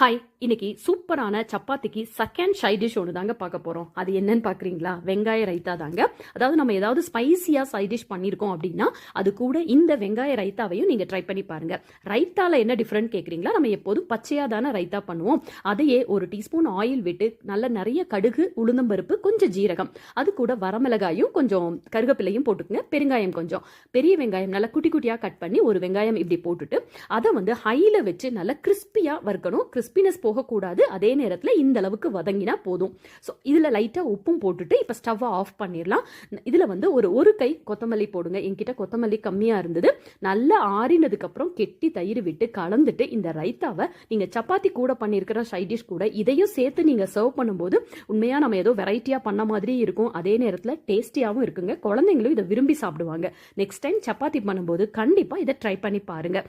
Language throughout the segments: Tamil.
ஹாய் இன்னைக்கு சூப்பரான சப்பாத்திக்கு செகண்ட் சைட் டிஷ் ஒன்று தாங்க பார்க்க போகிறோம் அது என்னன்னு பார்க்குறீங்களா? வெங்காய ரைத்தா தாங்க. அதாவது நம்ம ஏதாவது ஸ்பைசியாக சைட் டிஷ் பண்ணியிருக்கோம் அப்படின்னா அது கூட இந்த வெங்காய ரைத்தாவையும் நீங்கள் ட்ரை பண்ணி பாருங்க. ரைத்தாவில் என்ன டிஃப்ரெண்ட் கேட்குறீங்களா? நம்ம எப்போதும் பச்சையாக தானே ரைத்தா பண்ணுவோம். அதையே ஒரு டீஸ்பூன் ஆயில் விட்டு நல்ல நிறைய கடுகு உளுந்தம்பருப்பு கொஞ்சம் ஜீரகம். அது கூட வரமிளகாயும் கொஞ்சம் கருவேப்பிலையும் போட்டுக்கங்க. பெருங்காயம் கொஞ்சம். பெரிய வெங்காயம் நல்லா குட்டி குட்டியாக கட் பண்ணி ஒரு வெங்காயம் இப்படி போட்டுட்டு அதை வந்து ஹையில் வச்சு நல்லா கிறிஸ்பியாக வறுக்கணும். கிறிஸ்பி கிறிஸ்பினஸ் போகக்கூடாது. அதே நேரத்தில் இந்த அளவுக்கு வதங்கினா போதும். ஸோ இதில் லைட்டாக உப்பும் போட்டுட்டு இப்போ ஸ்டவ்வை ஆஃப் பண்ணிடலாம். இதில் வந்து ஒரு ஒரு கை கொத்தமல்லி போடுங்க. என்கிட்ட கொத்தமல்லி கம்மியாக இருந்தது. நல்லா ஆறினதுக்கப்புறம் கெட்டி தயிர் விட்டு கலந்துட்டு இந்த ரைத்தாவை நீங்கள் சப்பாத்தி கூட பண்ணியிருக்கிற சைட் டிஷ் கூட இதையும் சேர்த்து நீங்கள் சர்வ் பண்ணும்போது உண்மையாக நம்ம ஏதோ வெரைட்டியாக பண்ண மாதிரி இருக்கும். அதே நேரத்தில் டேஸ்டியாகவும் இருக்குங்க. குழந்தைங்களும் இதை விரும்பி சாப்பிடுவாங்க. நெக்ஸ்ட் டைம் சப்பாத்தி பண்ணும்போது கண்டிப்பாக இதை ட்ரை பண்ணி பாருங்கள்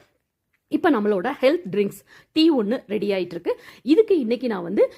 இப்போ நம்மளோட ஹெல்த் ட்ரிங்க்ஸ் டீ ஒன்று ரெடி ஆகிட்டுருக்கு இதுக்கு இன்னைக்கு நான் வந்து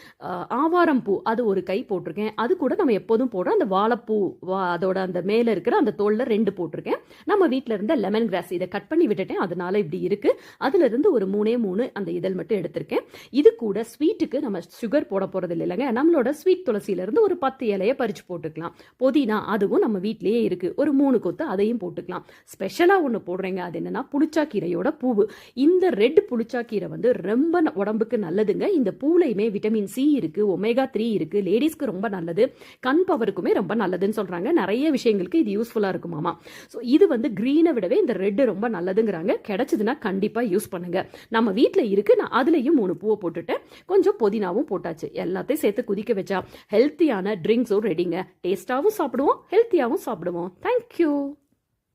ஆவாரம் பூ அது ஒரு கை போட்டிருக்கேன். அது கூட நம்ம எப்போதும் போடுற அந்த வாழைப்பூ வா- அதோட அந்த மேலே இருக்கிற அந்த தோலில் ரெண்டு போட்டிருக்கேன். நம்ம வீட்டில் இருந்த லெமன் கிராஸ் இதை கட் பண்ணி விட்டுட்டேன். அதனால இப்படி இருக்குது அதுலேருந்து ஒரு மூணே மூணு அந்த இதழ் மட்டும் எடுத்திருக்கேன். இது கூட ஸ்வீட்டுக்கு நம்ம சுகர் போட போகிறது இல்லைங்க. நம்மளோட ஸ்வீட் துளசியிலேருந்து ஒரு பத்து இலையை பறித்து போட்டுக்கலாம். புதினா அதுவும் நம்ம வீட்லேயே இருக்குது ஒரு மூணு கொத்து அதையும் போட்டுக்கலாம். ஸ்பெஷலாக ஒன்று போடுறேங்க. அது என்னென்னா புளிச்சா கீரையோட பூவு. இந்த ரெட் புளிச்சாக்கீரை வந்து ரொம்ப ந- உடம்புக்கு நல்லதுங்க. இந்த பூலையுமே விட்டமின் சி இருக்கு ஒமேகா த்ரீ இருக்கு. லேடிஸ்க்கு ரொம்ப நல்லது. கண் பவருக்குமே ரொம்ப நல்லதுன்னு சொல்றாங்க. நிறைய விஷயங்களுக்கு இது யூஸ்ஃபுல்லா இருக்குமாமா ஸோ இது வந்து க்ரீனை விடவே இந்த ரெட் ரொம்ப நல்லதுங்கிறாங்க. கிடைச்சதுன்னா கண்டிப்பா யூஸ் பண்ணுங்க. நம்ம வீட்டில் இருக்கு. நான் அதுலயும் மூணு பூவை போட்டுட்டேன். கொஞ்சம் புதினாவும் போட்டாச்சு. எல்லாத்தையும் சேர்த்து குதிக்க வச்சா ஹெல்த்தியான ட்ரிங்க்ஸும் ரெடிங்க டேஸ்டாகவும் சாப்பிடுவோம். ஹெல்த்தியாகவும் சாப்பிடுவோம். தேங்க்யூ